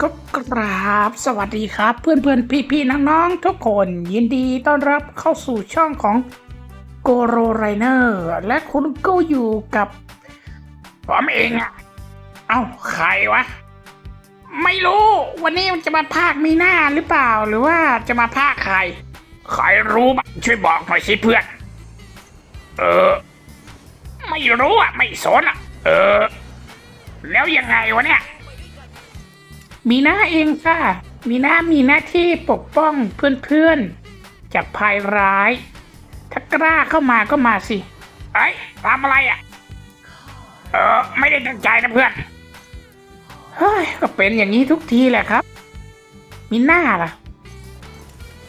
ก็กราบสวัสดีครับ เพื่อนเพื่อนพี่พี่น้องๆทุกคน ยินดีต้อนรับเข้าสู่ช่องของโกโรไรเนอร์และคุณก็อยู่กับผมเองอะเอ้าใครวะ ไม่รู้ วันนี้มันจะมาพากมีหน้าหรือเปล่าหรือว่าจะมาพากใคร ใครรู้บ้างช่วยบอกหน่อยสิเพื่อน เออ ไม่รู้อะไม่สนอะเออ แล้วยังไงวะเนี่ย มีหน้าเองค่ะ มีหน้ามีหน้าที่ปกป้องเพื่อนๆ จากภัยร้าย ถ้ากล้าเข้ามาก็มาสิเอ้ยทำอะไรอะ เออ ไม่ได้ตั้งใจนะเพื่อน เฮ้ย ก็เป็นอย่างนี้ทุกทีแหละครับ มีหน้าล่ะ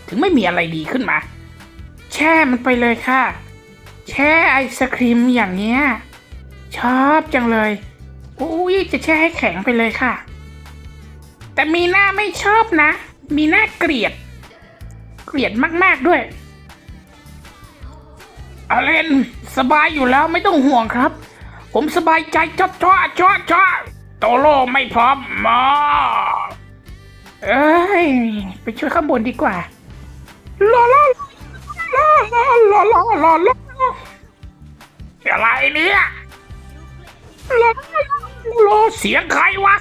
ถึงไม่มีอะไรดีขึ้นมา แช่มันไปเลยค่ะ แช่ไอศครีมอย่างเนี้ย ชอบจังเลย อุ้ยจะแช่ให้แข็งไปเลยค่ะ แต่มีหน้าไม่ชอบนะ มีหน้าเกลียด เกลียดมาก ๆด้วยอาเลนสบายอยู่แล้วไม่ต้องห่วงครับ ผมสบายใจชอบชอบชอบชอโตโร่ไม่พร้อมมอเอ้ย ไปช่วยข้างบนดีกว่าลาลาลาลาลาลาลาลาอะไรเนี่ยลาลาลาเสียงใครวะ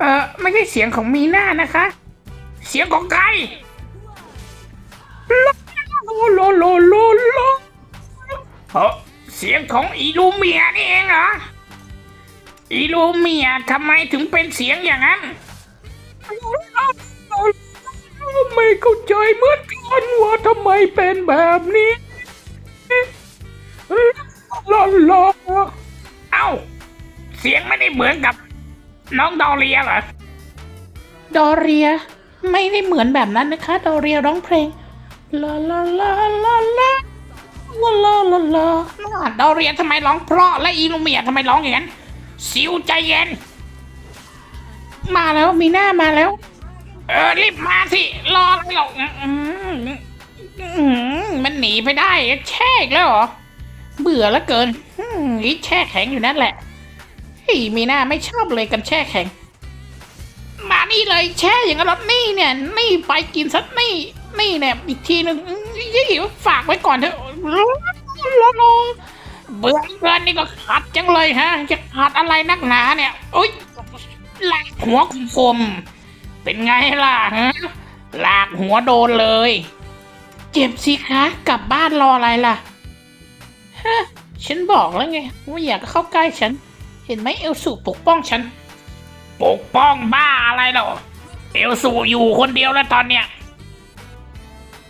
เออไม่ใช่เสียงของมีน่านะคะ เสียงของใครโลโลโลโลโลเออเสียงของอีลูเมียนี่เองเหรอ อีลูเมียทำไมถึงเป็นเสียงอย่างนั้น ไม่เข้าใจเหมือนกันว่าทำไมเป็นแบบนี้ลาลาเอ้า เสียงไม่ได้เหมือนกับ น้องดอเรียเหรอ ดอเรีย ไม่ได้เหมือนแบบนั้นนะคะ ดอเรียร้องเพลงลาลาลาลาลาลาลาลาลาดอเรียทำไมร้องเพราะและอีลูเมียทำไมร้องอย่างนั้นซิวใจเย็น มาแล้วมีหน้ามาแล้ว เออรีบมาสิรออะไรหรอกอืมอืมมันหนีไปได้แช่อีกแล้วเหรอเบื่อแล้วเกินอืมอีแช่แข็งอยู่นั่นแหละเฮ้ย มีหน้าไม่ชอบเลยกันแช่แข็ง มานี่เลยแช่อย่างนั้นนี่เนี่ย นี่ไปกินสักนี่นี่เนี่ยอีกทีหนึ่งยี่ฝากไว้ก่อนเถอะเบื่อเกินนี่ก็ขัดจังเลยฮะจะขัดอะไรนักหนาเนี่ยโอ๊ยหลากหัวคมเป็นไงล่ะฮะหลากหัวโดนเลย เจ็บสิคะกลับบ้านรออะไรล่ะฮะฉันบอกแล้วไงว่าอยากเข้าใกล้ฉัน ห็นไหมเอลสูปกป้องฉัน ปกป้องบ้าอะไรหรอเอลสูอยู่คนเดียวแล้วตอนเนี้ย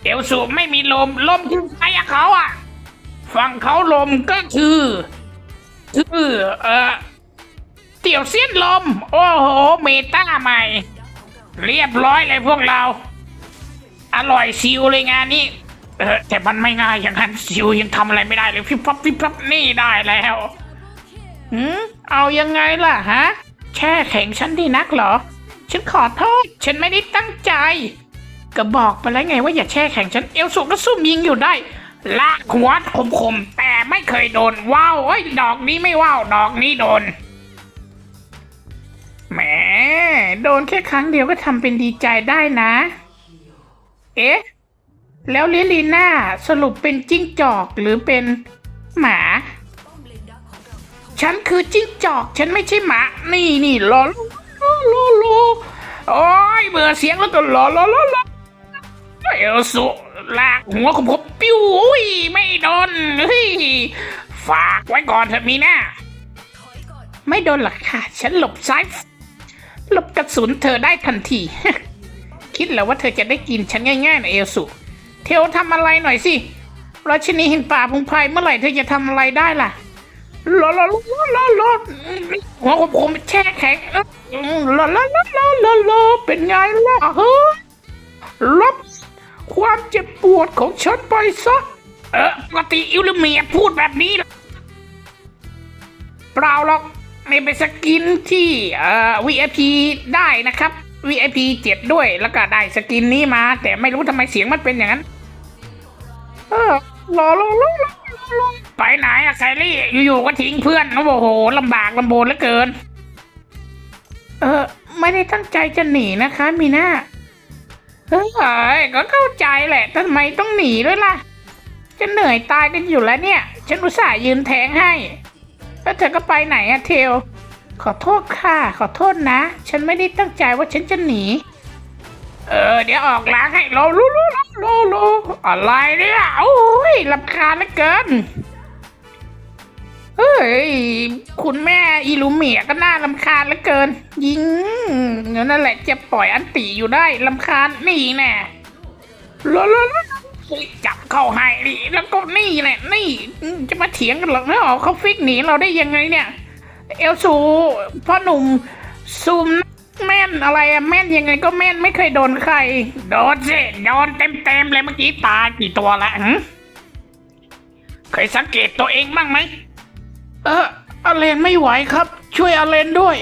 เอลสูไม่มีลมลมคือใครอะเขาอะฝั่งเขาลมก็คือคือเออเตี่ยวเสี้ยนลม โอ้โหเมตาใหม่ เรียบร้อยเลยพวกเรา อร่อยซิวเลยงานนี้ เออแต่มันไม่ง่ายอย่างนั้นซิวยังทำอะไรไม่ได้เลยพิบพับพิบพับนี่ได้แล้ว หืมเอายังไงล่ะฮะ แช่แข็งฉันดีนักเหรอ ฉันขอโทษ ฉันไม่ได้ตั้งใจ ก็บอกไปแล้วไงว่าอย่าแช่แข็งฉัน เอลสุก็ซุ่มยิงอยู่ได้ ลากหัวคมๆ แต่ไม่เคยโดนว้าวเอ้ย ดอกนี้ไม่ว้าว ดอกนี้โดน แหม โดนแค่ครั้งเดียวก็ทำเป็นดีใจได้นะ เอ๊ะ แล้วลิลีน่าสรุปเป็นจิ้งจอกหรือเป็นหมา ฉันคือจิ้งจอก ฉันไม่ใช่หมา นี่นี่ลอลลอลอโอ้ยเบื่อเสียงแล้วก็ลอลอลอลอเอลสุลากหัวของผมปิ้วอุ้ยไม่โดนเฮ้ยฝากไว้ก่อนเถอะมีหน้า ไม่โดนหรอกค่ะ ฉันหลบซ้ายหลบกระสุนเธอได้ทันที คิดแล้วว่าเธอจะได้กินฉันง่ายๆนะเอลสุเทลทำอะไรหน่อยสิราชินีห่งป่าพงไพรเมื่อไหร่เธอจะทำอะไรได้ล่ะ ลอลอลอลอลอหัวของผมแช่แข็งลอลอลอลอลอลอเป็นไงล่ะเฮ้ยรับความเจ็บปวดของฉันไปซะ เออปกติอิลเมียพูดแบบนี้เหรอเปล่าหรอกนี่เป็นสกินที่เอ่อ VIP ได้นะครับ VIP เจ็ดด้วยแล้วก็ได้สกินนี้มา แต่ไม่รู้ทำไมเสียงมันเป็นอย่างนั้น เออรอรอรอรอรอ ไปไหนอะไซรี่ อยู่ๆก็ทิ้งเพื่อนโอ้โหลำบากลำบนเหลือเกิน เออ ไม่ได้ตั้งใจจะหนีนะคะ มีนาเฮ้ยก็เข้าใจแหละทำไมต้องหนีด้วยล่ะจะเหนื่อยตายกันอยู่แล้วเนี่ย ฉันอุตส่าห์ยืนแทงให้ แล้วเธอก็ไปไหนอะเทล ขอโทษค่ะ ขอโทษนะ ฉันไม่ได้ตั้งใจว่าฉันจะหนี เออเดี๋ยวออกล้างให้โลโลโลโลโลอะไรเนี่ยโอ้ยลำคาญเหลือเกินเฮ้ยคุณแม่อิลูเมียก็น่าลำคาญเหลือเกิน ยิงเดี๋ยนั่นแหละจะปล่อยอันตีอยู่ได้ลำคาญนี่แน่ลโลโลจับเข้าให้นี่แล้วก็นี่แหละนี่จะมาเถียงกันหรอกนะออกเขาฟิกหนีเราได้ยังไงเนี่ย เอลซูพ่อหนุ่มซูม แม่นอะไรอะแม่นยังไงก็แม่นไม่เคยโดนใคร โดนสิโดนเต็มเต็มๆเลยเมื่อกี้ตายกี่ตัวละหึเคยสังเกตตัวเองบ้างไหม เอออเลนไม่ไหวครับ ช่วยอเลนด้วย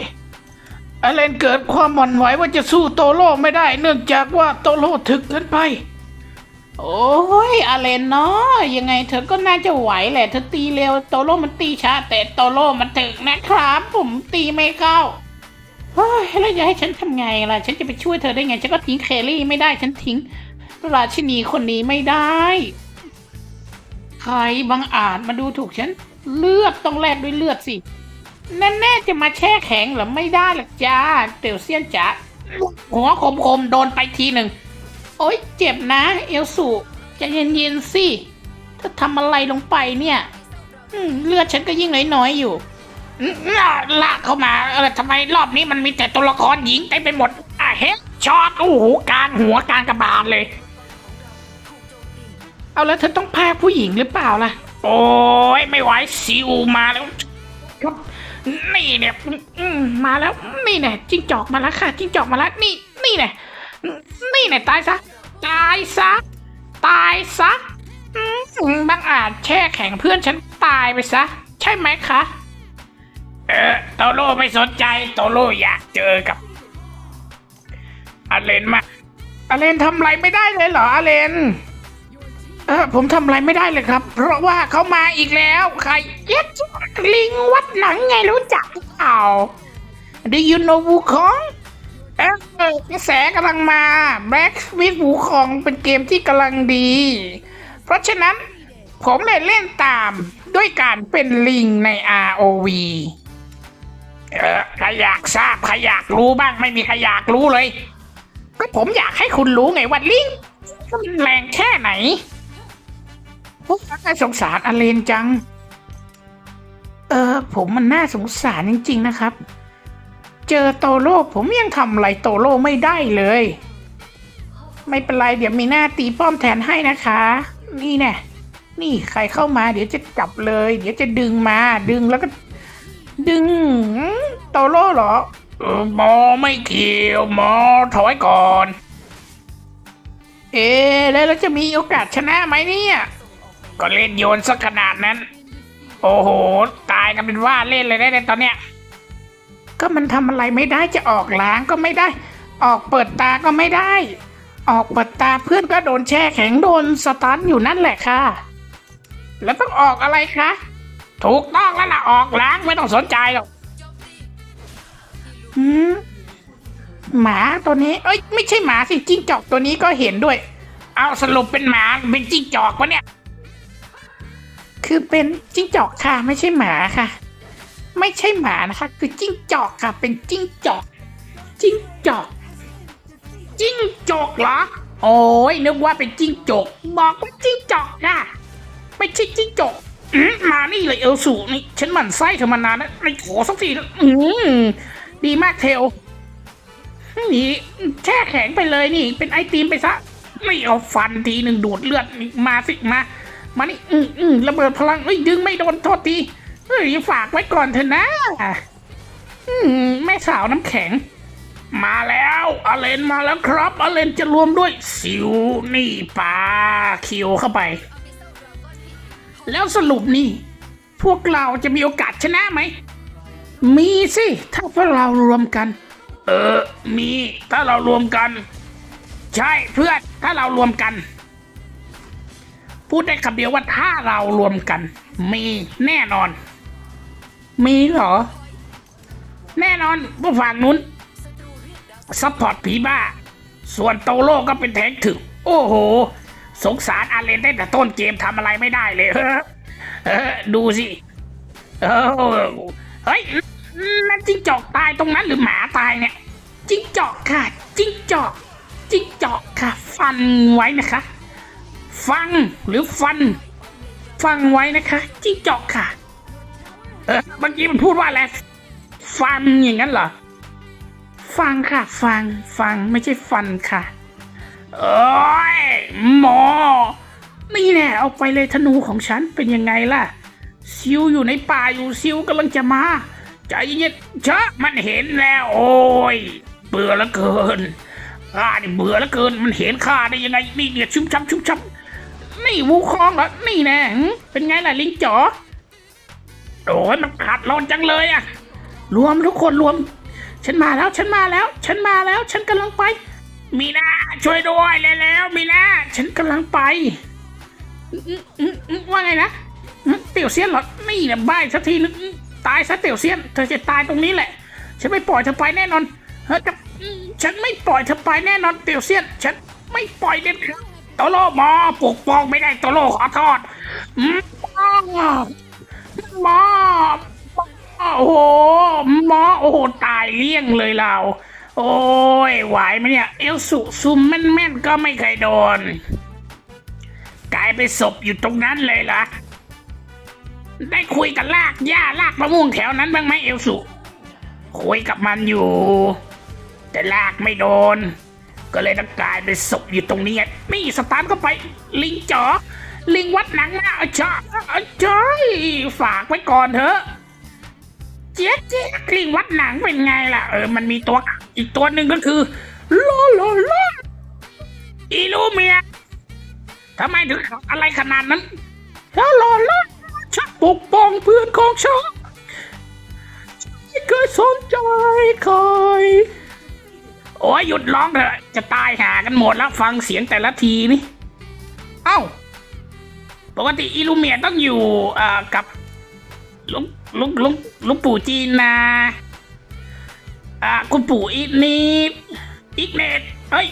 อเลนเกิดความหวั่นไหวว่าจะสู้โตโร่ไม่ได้ เนื่องจากว่าโตโร่ถึกเกินไป โอ้ยอเลนเนาะยังไงเธอก็น่าจะไหวแหละเธอตีเร็วโตโร่มันตีช้าแต่โตโร่มันถึกนะครับ ผมตีไม่เข้าเฮ้ย แล้วจะให้ฉันทำไงล่ะ ฉันจะไปช่วยเธอได้ไง ฉันก็ทิ้งเคลลี่ไม่ได้ ฉันทิ้งราชินีคนนี้ไม่ได้ ใครบังอาจมาดูถูกฉัน เลือดต้องแลกด้วยเลือดสิ แน่ๆจะมาแช่แข็งหรือไม่ได้หรอกจ้า เตียวเซียนจ๋า หัวคมๆโดนไปทีหนึ่ง โอ๊ยเจ็บนะ เอลสูใจะเย็นๆสิถ้าทำอะไรลงไปเนี่ย เลือดฉันก็ยิ่งน้อยๆอยู่ ลากเข้ามาเออทำไมรอบนี้มันมีแต่ตัวละครหญิงเต็มไปหมดอะเฮ็ดช็อตโอ้โหกลารหัวกลารกระบาลเลย เอาแล้วเธอต้องพาผู้หญิงหรือเปล่าล่ะ โอ้ยไม่ไหวซิวมาแล้วครับนี่เนี่ยมาแล้วนี่เนี่ยจิ้งจอกมาแล้วค่ะจิ้งจอกมาแล้วนี่นี่เนี่ยนี่เนี่ยตายซะตายซะตายซะบางอาจแช่แข็งเพื่อนฉันตายไปซะ ใช่ไหมคะ เออโตโร่ไม่สนใจโตโร่อยากเจอกับอาเลนมาอาเลนทำอะไรไม่ได้เลยเหรออาเลนเออผมทำอะไรไม่ได้เลยครับ เพราะว่าเขามาอีกแล้ว ใครเย็ดลิงวัดหนังไงรู้จักเปล่า Do you know วูคองเออกระแสกำลังมา Black with วูคองเป็นเกมที่กำลังดี เพราะฉะนั้นผมเลยเล่นตามด้วยการเป็นลิงใน ROV เออใครอยากทราบใครอยากรู้บ้างไม่มีใครอยากรู้เลย ก็ผมอยากให้คุณรู้ไงว่าลิงมันแรงแค่ไหนพวกน่าสงสารอเลนจัง เออ ผมมันน่าสงสารจริง ๆ นะครับ เจอโตโร่ผมยังทำอะไรโตโร่ไม่ได้เลย ไม่เป็นไรเดี๋ยวมีหน้าตีป้อมแทนให้นะคะ นี่แน่นี่ใครเข้ามาเดี๋ยวจะจับเลย เดี๋ยวจะดึงมาดึงแล้วก็ ดึงโตโร่เหรอเออหมอไม่เกี่ยวหมอถอยก่อน เอ๊ะแล้วเราจะมีโอกาสชนะไหมเนี่ย ก็เล่นโยนสักขนาดนั้น โอ้โห ตายกันเป็นว่าเล่นเลยได้ในตอนเนี้ย ก็มันทำอะไรไม่ได้จะออกล้างก็ไม่ได้ ออกเปิดตาก็ไม่ได้ ออกเปิดตาเพื่อนก็โดนแช่แข็งโดนสตันอยู่นั่นแหละค่ะ แล้วต้องออกอะไรคะ ถูกต้องแล้วล่ะออกล้างไม่ต้องสนใจหรอกหืมหมาตัวนี้ เอ้ย ไม่ใช่หมาสิจิ้งจอกตัวนี้ก็เห็นด้วย เอาสรุปเป็นหมาเป็นจิ้งจอกปะเนี่ย คือเป็นจิ้งจอกค่ะ ไม่ใช่หมาค่ะ ไม่ใช่หมานะคะ คือจิ้งจอกค่ะ เป็นจิ้งจอก จิ้งจอก จิ้งจอกเหรอ โอ้ยนึกว่าเป็นจิ้งจก บอกว่าจิ้งจอกค่ะไม่ใช่จิ้งจก อืมมานี่เลยเอลสูนี่ฉันหมั่นไส้เธอมานานนะไม่ขอสักทีนะอืมดีมากเทลนี่แช่แข็งไปเลยนี่ เป็นไอติมไปซะ ไม่เอาฟันทีหนึ่งดูดเลือดนี่มาสิมา มานี่อืมอืมระเบิดพลังเอ้ยดึงไม่โดนโทษทีเฮ้ยฝากไว้ก่อนเถอะนะอืมแม่สาวน้ำแข็ง มาแล้วอเลนมาแล้วครับอเลนจะรวมด้วยซิวนี่ปลาคิวเข้าไป แล้วสรุปนี่ พวกเราจะมีโอกาสชนะไหม มีสิ ถ้าพวกเรารวมกัน เออ มี ถ้าเรารวมกัน ใช่เพื่อน ถ้าเรารวมกัน พูดได้คำเดียวว่าถ้าเรารวมกัน มีแน่นอน มีเหรอ แน่นอนว่าฝั่งนู้นซัพพอร์ตผีบ้า ส่วนโตโลก็เป็นแทงถึก โอ้โห สงสารอาเลนได้แต่ต้นเกมทำอะไรไม่ได้เลยเออดูสิเออเฮ้ยนั่นจิ้งจอกตายตรงนั้นหรือหมาตายเนี่ยจิ้งจอกค่ะจิ้งจอกจิ้งจอกค่ะ ฟันไว้นะคะ ฟังหรือฟัน ฟังไว้นะคะจิ้งจอกค่ะ เออเมื่อกี้มันพูดว่าอะไรฟันอย่างนั้นเหรอฟังค่ะ ฟังฟังไม่ใช่ฟันค่ะ เอ้ยหมอ นี่แน่เอาไปเลยธนูของฉันเป็นยังไงล่ะ ซิวอยู่ในป่าอยู่ซิวกำลังจะมาใจเย็นๆเชอะมันเห็นแล้วโอ้ยเบื่อเหลือเกินข้าเนี่เบื่อเหลือเกินมันเห็นข้าได้ยังไงนี่เนี่ยชุ่มช้ำชุ่มช้ำนี่วูคองเหรอนี่แน่เป็นไงล่ะลิงจ๋อโอ้ยมันขาดร้อนจังเลยอะรวมทุกคนรวม ฉันมาแล้วฉันมาแล้ว ฉันมาแล้ว ฉันกำลังไป มีนาช่วยด้วยแล้วมีนาฉันกำลังไปว่าไงนะเตี่ยวเซียนเหรอนี่นี่ยบ้ายสักทีนึงตายซะเตี่ยวเซียน เธอจะตายตรงนี้แหละ ฉันไม่ปล่อยเธอไปแน่นอนเฮ้ยจะอืมฉันไม่ปล่อยเธอไปแน่นอนเตี่ยวเซียน ฉันไม่ปล่อยเด็ดขาดตโลหมอปกป้องไม่ได้ตโลขอโทษอืมหมอโอ้โหหมอโอ้โหตายเลี่ยงเลยเรา โอ้ยไหวไหมเนี่ย เอลสุซุมแม่นๆก็ไม่เคยโดน กลายเป็นศพอยู่ตรงนั้นเลยล่ะได้คุยกับลากหญ้าลากมะม่วงแถวนั้นบ้างไหมเอลสุคุยกับมันอยู่ แต่ลากไม่โดน ก็เลยต้องกลายเป็นศพอยู่ตรงนี้นี่สตาร์ทเข้าไป ลิงจ๋อลิงวัดหนังนะเอาจ้าเอาจ้อยฝากไว้ก่อนเถอะเจ๊เจ๊ลิงวัดหนังเป็นไงล่ะ เออมันมีตัว อีกตัวหนึ่งก็คือโลโลโลอีลูเมียทำไมถึงอะไรขนาดนั้นโลโลโลชักปกป้องเพื่อนของฉันไม่เคยสนใจใครโอ้ยหยุดร้องเถอะจะตายหากันหมดแล้วฟังเสียงแต่ละทีนี่ เอ้า ปกติอีลูเมียต้องอยู่กับลุงลุงลุงลุงปู่จีนนะ อ่าคุณปู่อีกนิดอีกเน็ตเอ้ย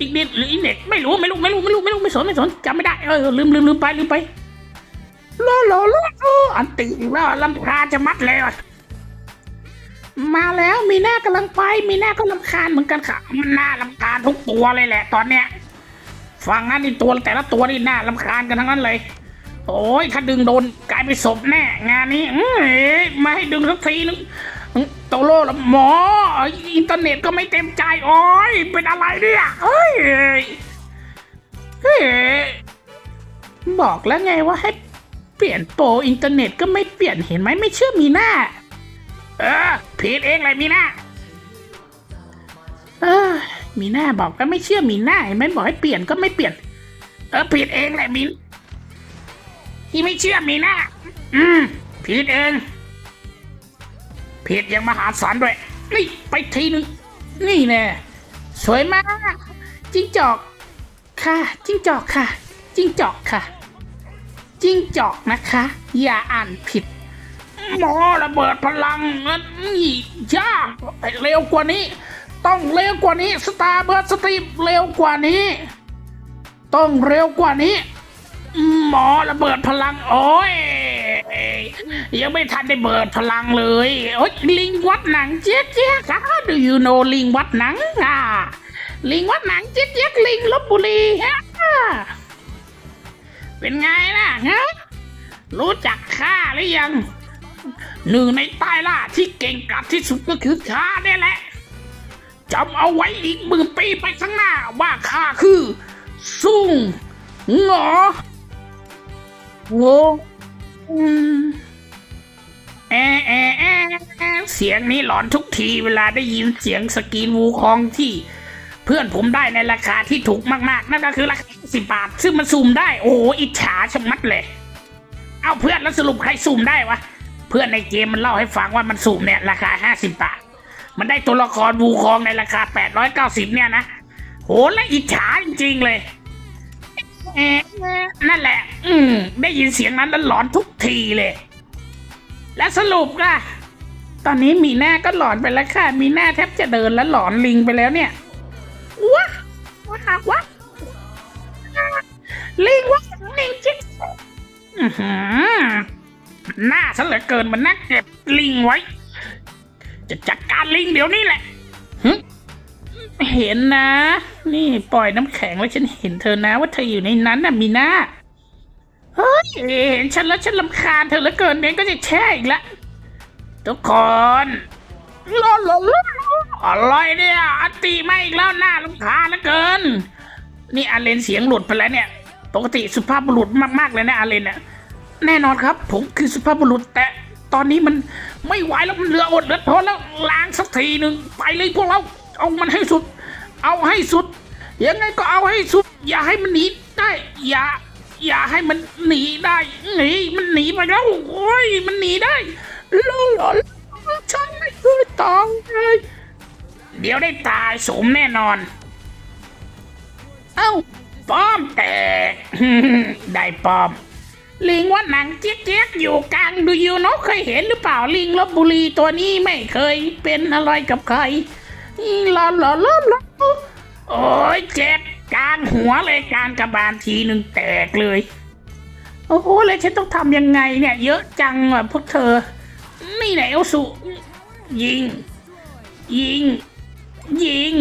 อีกนิดหรืออีกเน็ตไม่รู้ไม่รู้ไม่รู้ไม่รู้ไม่รู้ไม่สนไม่สนจำไม่ได้เออลืมลืมลืมไปลืมไปลอลอลอลอันติอีกแล้วลำคาจะมัดเลยว่ะมาแล้วมีหน้ากำลังไปมีหน้าก็ลำคาญเหมือนกันค่ะ มันหน่าลำคาญทุกตัวเลยแหละ ตอนเนี้ยฟังนั้นนี่ตัวแต่ละตัวนี่หน่าลำคาญกันทั้งนั้นเลย โอ้ยถ้าดึงโดนกลายเป็นศพแน่ งานนี้อื้อเอ๋ไม่ให้ดึงสักทีนึง โตโร่ละหมอ อินเทอร์เน็ตก็ไม่เต็มใจโอ้ยเป็นอะไรเนี่ยเฮ้ยเฮ้ยบอกแล้วไงว่าให้เปลี่ยนโปรอินเทอร์เน็ตก็ไม่เปลี่ยนเห็นไหมไม่เชื่อมีหน้า เออผิดเองเลยมีหน้าเออมีหน้าบอกก็ไม่เชื่อมีหน้าเห็นไหมบอกให้เปลี่ยนก็ไม่เปลี่ยน เออผิดเองแหละมินที่ไม่เชื่อมีหน้า อืมผิดเอง ผิดอยังมหาศาลด้วย นี่ไปทีหนึ่งนี่แน่สวยมาก จิ้งจอก ค่ะ จิ้งจอกค่ะ จิ้งจอกค่ะ จิ้งจอกนะคะ อย่าอ่านผิด หมอระเบิดพลังนี่ยากเร็วกว่านี้ ต้องเร็วกว่านี้สตาร์เบิร์ดสตีฟเร็วกว่านี้ ต้องเร็วกว่านี้ หมอระเบิดพลังโอ้ย ยังไม่ทันได้เบิดพลังเลยโอ้ยลิงวัดหนังเจ๊ยกเจ๊ยกอะ Do you know ลิงวัดหนังอะ ลิงวัดหนังเจ๊ยกเจ๊ยกลิงลบบุรีฮะเป็นไงล่ะฮะรู้จักข้าหรือยัง หนึ่งในใต้ล่าที่เก่งกาจที่สุดก็คือข้าเนี่ยแหละจำเอาไว้อีกหมื่นปีไปข้างหน้าว่าข้าคือซุ่งหงอโว้อืม แอะแอะแอะแอะเสียงนี้หลอนทุกทีเวลาได้ยินเสียงสกรีนวูคองที่ เพื่อนผมได้ในราคาที่ถูกมากๆ นั่นก็คือราคาสิบบาท ซึ่งมันซูมได้ โอ้โหอิจฉาชะมัดเลย เอาเพื่อนแล้วสรุปใครซูมได้วะ เพื่อนในเกมมันเล่าให้ฟังว่ามันซูมเนี่ยราคาห้าสิบบาท มันได้ตัวละครวูคองในราคาแปดร้อยเก้าสิบเนี่ยนะโหและอิจฉาจริงๆเลย เอ๊ะนั่นแหละ อืม ได้ยินเสียงนั้นแล้วหลอนทุกทีเลย และสรุปล่ะ ตอนนี้มีหน้าก็หลอนไปแล้วค่ะ มีหน้าแทบจะเดินแล้วหลอนลิงไปแล้วเนี่ยว้าว้าว้าลิงว้าลิงจิ๊กหน้าฉันเหลือเกินมันน่าเก็บลิงไว้ จะจัดการลิงเดี๋ยวนี้แหละ เห็นนะ นี่ปล่อยน้ำแข็งไว้ฉันเห็นเธอนะ ว่าเธออยู่ในนั้นน่ะมีหน้าเฮ้ยเห็นฉันแล้วฉันลำคาญเธอเหลือเกินเนี่ยก็จะแช่อีกแล้วทุกคนลอลอลออะไรเนี่ยอันตีมาอีกแล้วหน้าลำคาญเหลือเกิน นี่อาเลนเสียงหลุดไปแล้วเนี่ย ปกติสุภาพบุรุษมากๆเลยนะอาเลนเนี่ยแน่นอนครับ ผมคือสุภาพบุรุษแต่ตอนนี้มันไม่ไหวแล้วมันเหลืออดเหลือทนแล้วล้างสักทีหนึ่งไปเลยพวกเรา เอามันให้สุด เอาให้สุด ยังไงก็เอาให้สุด อย่าให้มันหนีได้ อย่า อย่าให้มันหนีได้ หนี มันหนีไปแล้ว โอ้ย มันหนีได้ลอลอฉันไม่เคยตองเลย เดี๋ยวได้ตายสมแน่นอน เอ้า ป้อมแตกได้ป้อมลิงว่าหนังเจ๊กๆอยู่กลางดูยูนาะเคยเห็นหรือเปล่าลิงลบบุรีตัวนี้ไม่เคยเป็นอะไรกับใคร ลาลาลาลาโอ้ยเจ็บกลางหัวเลยกลางกระบาลทีหนึ่งแตกเลย โอ้โหเลยฉันต้องทำยังไงเนี่ย เยอะจังอะพวกเธอ นี่ไหนเอลสุยิง ยิง ยิง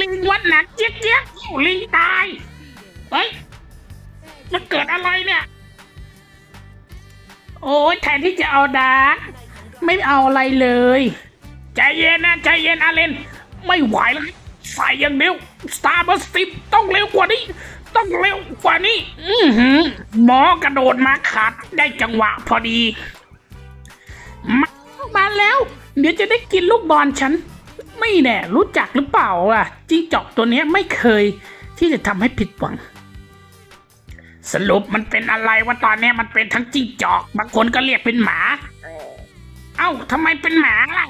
ลิงวัดหนักเจ๊ยกๆลิงตายเฮ้ยมันเกิดอะไรเนี่ย โอ้ยแทนที่จะเอาดาร์กไม่เอาอะไรเลย ใจเย็นนะ ใจเย็นอาเลน ไม่ไหวแล้วใส่อย่างเดียวสตาร์บัสติปต้องเร็วกว่านี้ ต้องเร็วกว่านี้ อือหือหมอกระโดดมาขัดได้จังหวะพอดี มามาแล้ว เดี๋ยวจะได้กินลูกบอลฉัน ไม่แน่รู้จักหรือเปล่าอะจิ้งจอกตัวนี้ไม่เคยที่จะทำให้ผิดหวัง สรุปมันเป็นอะไรว่าตอนนี้มันเป็นทั้งจิ้งจอก บางคนก็เรียกเป็นหมา เอ้าทำไมเป็นหมาล่ะ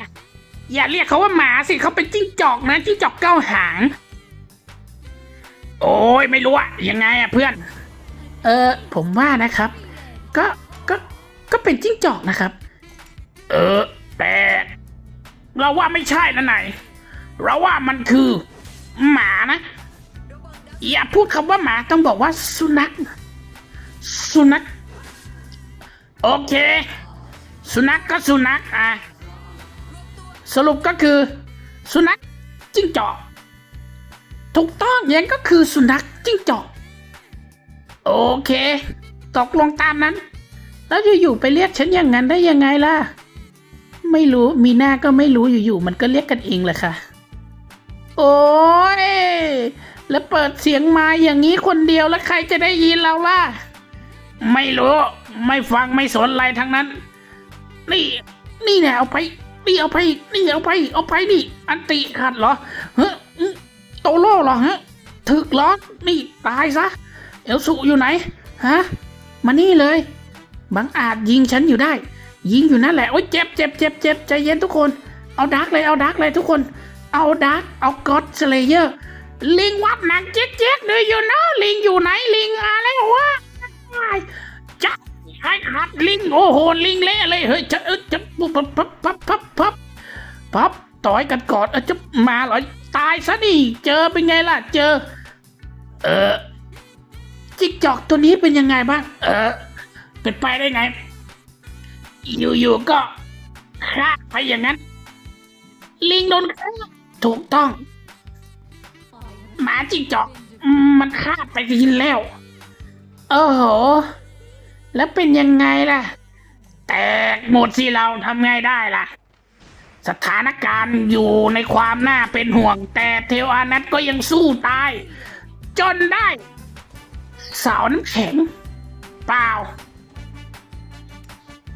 อย่าเรียกเขาว่าหมาสิเขาเป็นจิ้งจอกนะจิ้งจอกเก้าหาง โอ้ยไม่รู้อะยังไงอะเพื่อน เออผมว่านะครับ ก็ก็ก็เป็นจิ้งจอกนะครับ เออ แต่ เราว่าไม่ใช่นะนายเราว่ามันคือหมานะ อย่าพูดคำว่าหมาต้องบอกว่าสุนัขสุนัขโอเค สุนัขก็สุนัขอะ สรุปก็คือ สุนัขจิ้งจอกถูกต้องยังก็คือสุนัขจิ้งจอกโอเค ตกลงตามนั้น แล้วอยู่ๆไปเรียกฉันอย่างนั้นได้ยังไงล่ะ ไม่รู้มีหน้าก็ไม่รู้อยู่ๆมันก็เรียกกันเองแหละค่ะ โอ้ยแล้วเปิดเสียงมาอย่างนี้คนเดียวแล้วใครจะได้ยินเราล่ะ ไม่รู้ ไม่ฟังไม่สนอะไรทั้งนั้น นี่ นี่แน่เอาไป นี่เอาไปนี่เอาไป เอาไปนี่ อันติขัดเหรอเฮ้ยโตโล่เหรอฮะถึกเหรอนี่ตายซะ เอลสุอยู่ไหน ฮะ มานี่เลย บังอาจยิงฉันอยู่ได้ ยิงอยู่นั่นแหละ โอ๊ยเจ็บเจ็บเจ็บเจ็บใจเย็นทุกคน เอาดาร์กเลย เอาดาร์กเลยทุกคน เอาดาร์กเอาก็อดสเลเยอร์ ลิงวัดหนักเจ๊กเจ๊กเลยอยู่นะลิงอยู่ไหน ลิงอะไรวะจับให้ขัดลิง โอ้โห ลิงเละเลย เฮ้ยจะเออจะปุ๊บปั๊บปั๊บปั๊บ ปั๊บปั๊บต่อยกันกอนเออจะมาเหรอตายซะดิเจอเป็นไงล่ะ เจอ เออจิกจอกตัวนี้เป็นยังไงบ้างเออเป็นไปได้ไง อยู่ๆก็คลาไปอย่างนั้น ลิงโดนฆ่าถูกต้องหมาจิกจอกมันคาไปทีแล้วโอ้โห แล้วเป็นยังไงล่ะ แตกหมดสิเราทำไงได้ล่ะ สถานการณ์อยู่ในความน่าเป็นห่วง แต่เทวานัทก็ยังสู้ตาย จนได้เสาน้ำแข็ง เปล่า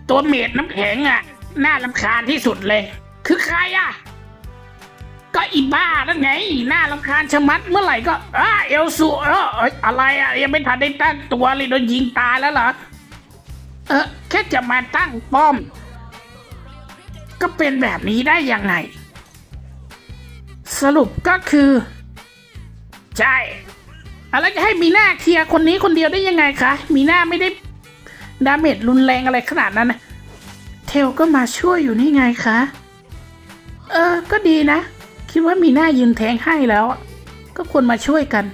ตัวเมดน้ำแข็งอะ น่าลำคาญที่สุดเลย คือใครอะ ก็อีบ้านั่นไง น่าลำคาญชะมัดเมื่อไหร่ก็อ้าเอลสูเออออะไรอะ ยังไม่ทันได้ตั้งตัวเลยโดนยิงตายแล้วเหรอ เออ แค่จะมาตั้งป้อม ก็เป็นแบบนี้ได้ยังไง สรุปก็คือ ใช่อะไรจะให้มีหน้าเคลียร์คนนี้คนเดียวได้ยังไงคะ มีหน้าไม่ได้ดาเมจรุนแรงอะไรขนาดนั้นนะเทลก็มาช่วยอยู่นี่ไงคะ เออ ก็ดีนะ คิดว่ามีหน้ายืนแทงให้แล้ว ก็ควรมาช่วยกัน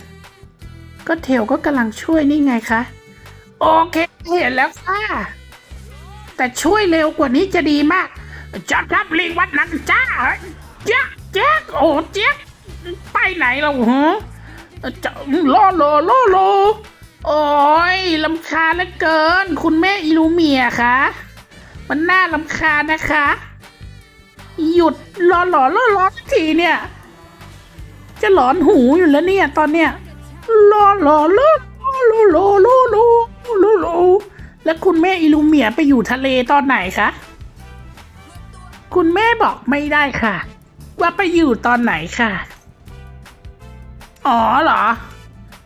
ก็เทลก็กำลังช่วยนี่ไงคะ โอเค เห็นแล้วค่ะ แต่ช่วยเร็วกว่านี้จะดีมาก จับรับลิงวัดนั้นจ้าเจ๊กเจ๊กโอ้เจ๊กไปไหนเราฮะจะล่อโลล่อโล โอ้ยลำคาญเหลือเกิน คุณแม่อิลูเมียคะมันน่าลำคาญนะคะ หยุดรอหลอล่อล้อทีเนี่ย จะหลอนหูอยู่แล้วเนี่ย ตอนเนี้ยรอหลอลอล่อล่อล่อล่อล่อล่อแล้วคุณแม่อิลูเมียไปอยู่ทะเลตอนไหนคะ คุณแม่บอกไม่ได้ค่ะ ว่าไปอยู่ตอนไหนค่ะ อ๋อเหรอ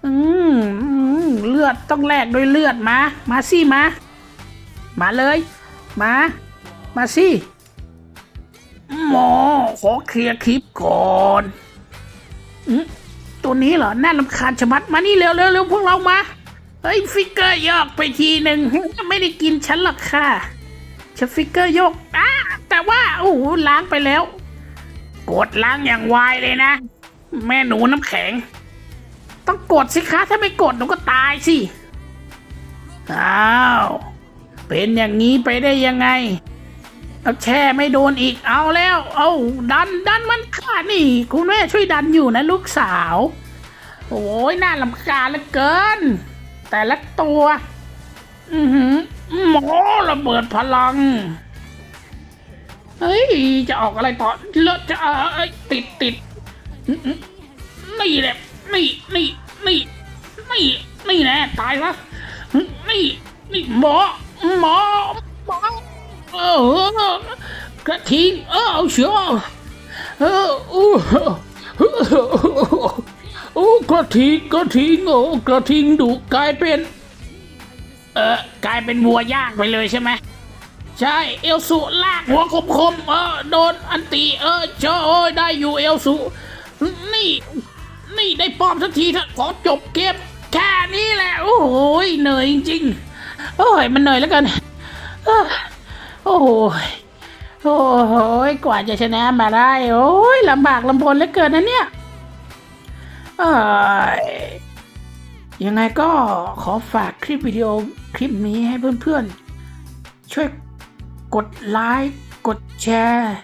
อืมอืมเลือดต้องแลกด้วยเลือดมา มาสิมา มาเลย มา มาสิหมอขอเคลียร์คลิปก่อนอืมตัวนี้เหรอ น่าลำคาญชะมัด มานี่เร็วเร็วเร็วพวกเรามา เฮ้ย ฟิกเกอร์ยอกไปทีหนึ่ง ไม่ได้กินฉันหรอกค่ะ ฉันฟิกเกอร์ยกอ่าแต่ว่า โอ้โหล้างไปแล้ว กดล้างอย่างไวเลยนะ แม่หนูน้ำแข็ง ต้องกดสิคะ ถ้าไม่กดหนูก็ตายสิ อ้าว เป็นอย่างนี้ไปได้ยังไงเอาแช่ไม่โดนอีกเอาแล้ว เอาดันดันมันขาดนี่ คุณแม่ช่วยดันอยู่นะลูกสาว โอ้ยน่าลำคาญเหลือเกิน แต่ละตัว อือหือ หมอระเบิดพลัง เฮ้ย จะออกอะไรต่อเลอะจะเอ้ยติดติดนี่แหละนี่นี่นี่นี่นี่แน่ตายละนี่นี่หมอหมอหมอเออกระทิงเออเอาเชียวเออโอ้โอ้กระทิงกระทิงโอ้กระทิงดุกลายเป็น เออกลายเป็นวัวย่างไปเลยใช่ไหมใช่เอลสุลากหัวคมคมๆเออโดนอันตีเออเจ้าโอ้ยได้อยู่เอลสุนี่ นี่ได้ป้อมสักทีเถอะขอจบเกมแค่นี้แหละโอ้โหเหนื่อยจริงโอ้ยมันเหนื่อยแล้วกันโอ้โหยโอ้โหยกว่าจะชนะมาได้ โอ้ยลำบากลำบนเหลือเกินนะเนี่ยยยังไงก็ขอฝากคลิปวิดีโอ คลิปนี้ให้เพื่อนๆ ช่วยกดไลค์กดแชร์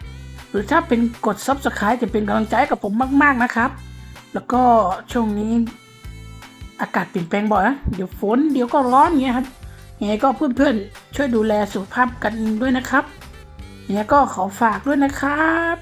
หรือถ้าเป็นกด Subscribe จะเป็นกำลังใจกับผมมากๆนะครับ แล้วก็ช่วงนี้อากาศเปลี่ยนแปลงบ่อยนะเดี๋ยวฝนเดี๋ยวก็ร้อนเงี้ยครับยังไงก็เพื่อนๆ ช่วยดูแลสุขภาพกันด้วยนะครับยังไงก็ขอฝากด้วยนะครับ